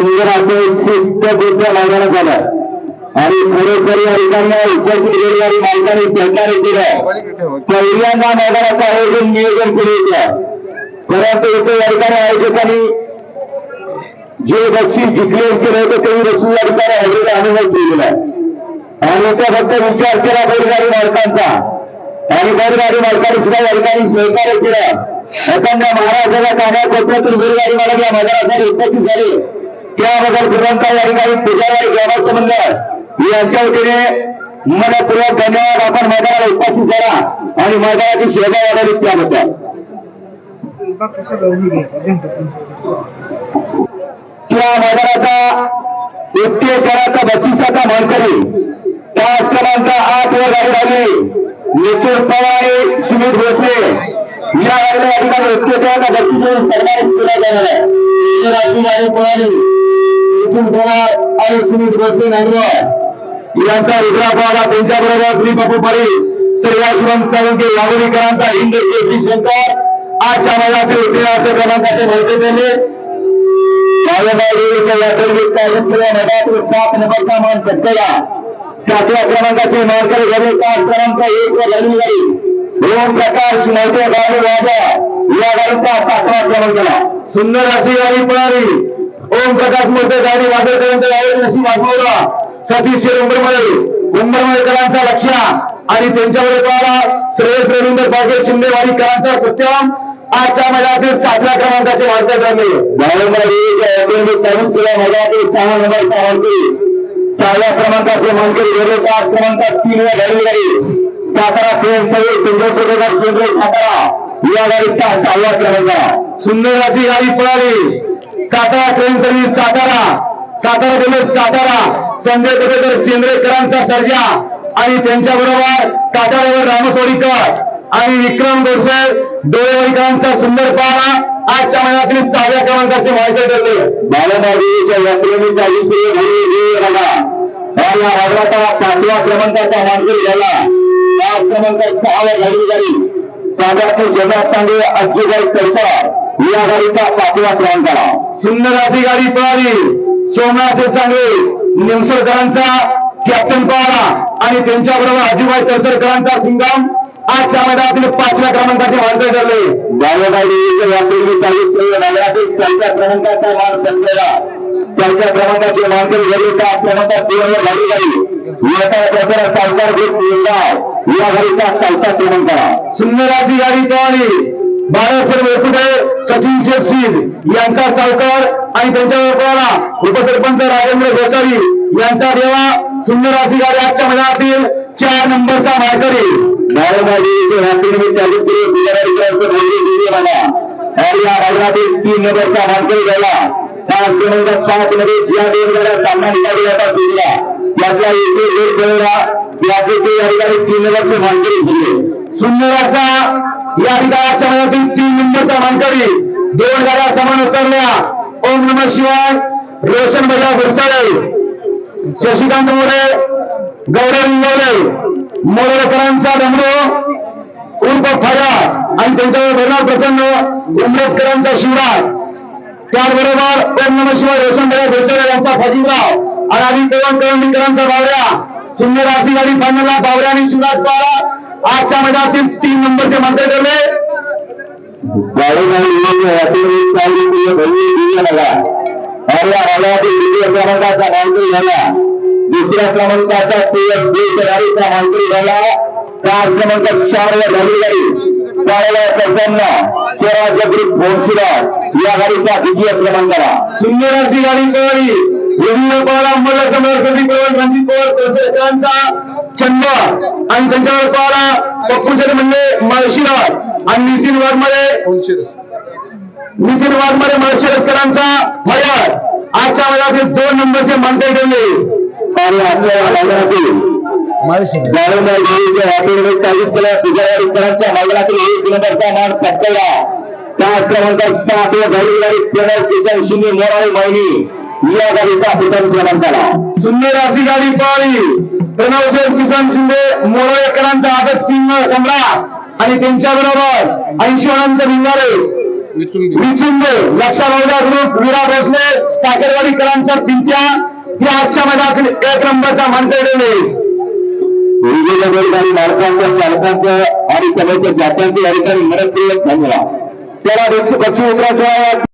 सुंदर असं शिस्तबद्ध मैदानात झालं आणि खरोखर या ठिकाणी उपस्थित गेलेली मालकाने सहकार्य केलं पहिल्यांदा मैदानाचं आयोजन नियोजन केले होतं. परंतु इथे या ठिकाणी आयोजकांनी जे बक्षीस डिक्लेअर केलं होतं ते बक्षीस या ठिकाणी हजेरीला अनुभव केलेला आहे. आणि तो फक्त विचार केला बैलगाडी मालकांचा. आणि बैलगाडी मालकांनी सुद्धा या ठिकाणी सहकार्य केलं. अखंड महाराजाला कामा पत्रातून बैलगाडी मालक या मैदानासाठी उपस्थित झाले. त्याबद्दल सुरंता या ठिकाणी पुजारी ग्रामस्थ मंडळ यांच्या वतीने मनपूर्वक धन्यवाद. आपण मैदानाला उपस्थित झाला आणि मैदानाची शोभा वाढवली त्याबद्दल. त्या मैदानाचा एकटे कराचा बक्षिसाचा मानकरी. तास क्रमांक आठ वर गाडी राहिली. नितीन पवार सुमित भोसले. या ठिकाणी एकटे कराचा बक्षीस सरकारी दिला जाणार आहे. राजू गाडी पळाली इथून पवार आणि सुनील भोसले नांदवार यांचा रुद्रा पावला त्यांच्या बरोबर श्री बापू या शुभम साळुंके वाघोलीकरांचा हिंद केसरी शंकर आजच्या मैदानातील इतिहास क्रमांकाचे माहिती त्यांनी सातव्या क्रमांकाचे झाले क्रमांक एक वर गाडी प्रकाश गाडी या गाडीचा सातवा सुंदर अशी गाडी पळाली. ओम प्रकाश मोठे गाडी वाजवण्याचं यावेळी नशीब वाजवला. सतीश उंबरमळे उंबरमळेकरांचा लक्ष आणि त्यांच्याकडे पाहिला श्रेयस रवींद्र पाटील शिंदेवाडीकरांचा सत्यम आजच्या मैदानातील सातव्या क्रमांकाचे मार्ग ठरले तरुण मैदानातील सहा नंबरचा मानकरी सहाव्या क्रमांकाचे मानकरी गेले पाच क्रमांकात तीन वेळा घडली गाडी सातारा ट्रेन पहिले चंद्रपूर सातारा. या गाडीचा सहाव्या क्रमांका. सुंदराची गाडी पळाली. Satara train service Satara. Satara दिवस सातारा. संजय पटेकर शेंद्रेकरांचा सर्जा. आणि त्यांच्या बरोबर काटाळेवर रामसोडीकर आणि विक्रम गोडसे डोळेवाडीकरांचा सुंदर पारा. आजच्या महिन्यातील सहाव्या क्रमांकाचे माहिती ठरले. बालमाडीच्या यात्रेने आणि या भागाचा पाचव्या क्रमांकाचा मानकरी झाला. पाच क्रमांकात सहाव्या गाडी. झाली साधारण जगन्नाथ तांडे अज्जूबाई तरसा या गाडीचा पाचव्या क्रमांकाला सुंदर अशी गाडी पळाली. सोमनाथ चांगले निमसरकरांचा कॅप्टन पळाला आणि त्यांच्या बरोबर अजिबाई तरसरकरांचा सिंगम आजच्या मैदानातील पाचव्या क्रमांकाचे मानकरी ठरले. चालू केलेल्या नगरातील चौथ्या क्रमांकाचा मान पटलेला चौथ्या क्रमांकाचे मानकरी पाच क्रमांकात पूर्ण झाली गाडी याचा प्रचार सावकार ग्रुप निंगाव या गाडीचा चौथा क्रमांक. सुंदर अशी गाडी पळाली. बाळासाहेब वेकुटे सचिन शेठशीर यांचा सावकार आणि त्यांच्यावर पळाला उपसरपंच राजेंद्र गोसावी यांचा देवा सुंदर अशी गाडी आजच्या मैदानातील चार नंबरचा या मैदानातील तीन नंबरचा झाला. पाच क्रमांक पाच मध्ये ज्या दोन गाड्या सामना निघाली जातात दिला त्यातला इथे एक खेळला. याचे ते या ठिकाणी तीन नंबरचे मानकरी झाले. सुंदर असा या तीन नंबरचा मानकरी. दोन गाड्या समान उतरल्या. ओम नम शिवाय. रोशन बजा गुरसाळे शशिकांत मोरे. गौरव इंगवले मोरेकरांचा डमरो. उर्फ फळा आणि त्यांच्यावर भरणार प्रसंग उमरेजकरांचा शिवराय त्याचबरोबर ओम नम शिवाय रोशन बजा गुरसाळे यांचा फजीराव आणि आधी पवन करंडीकरांचा बावऱ्या. सुंदर अशी गाडी फायनलला बावऱ्या आणि शिवराज पाळा आजच्या मैदानातील तीन नंबरचे मंत्री ठरले. क्रमांकाचा मानकरी झाला दुसऱ्या क्रमांकाचा मानकरी झाला क्रमांक चार गाडी स्वराज्य ग्रुप या गाडीचा द्वितीय क्रमांकाला सुंदर अशी गाडी पळाली पवार पवार आणि त्यांच्यावर पवारा पप्पू शेठ म्हणजे माळशिराज आणि नितीन वाघमारे नितीन वाघमारे माळशिरसकरांचा फयर आजच्या मैदानातील दोन नंबरचे मानकरी ठरले. आणि आजच्या पुजारीकरांच्या मैदानातील एक नंबरचा मान पटकवला. त्या क्रमांकात सात व घडी गाडी प्रणव किशन शिंदे मोराळी माहिनी या गाडीचा प्रथम क्रमांकाला सुंदर अशी गाडी प्रणव किसन शिंदे मोराळेकरांचा आदत किंग सम्राट. आणि त्यांच्या बरोबर ऐंशी अनंत भिंगारे विचुंबे. लक्षात ग्रुप विरा भोसले साखरवाडीकरांचा पिंट्या त्या आजच्या मैदानातील एक नंबरचा मानकरी. विजय बैलगाडी मालकांच्या चालकांचं आणि सगळ्याच्या जात्यांचं या ठिकाणी मनपूर्वक धन्यवाद. त्याला बक्षी उतरायचं.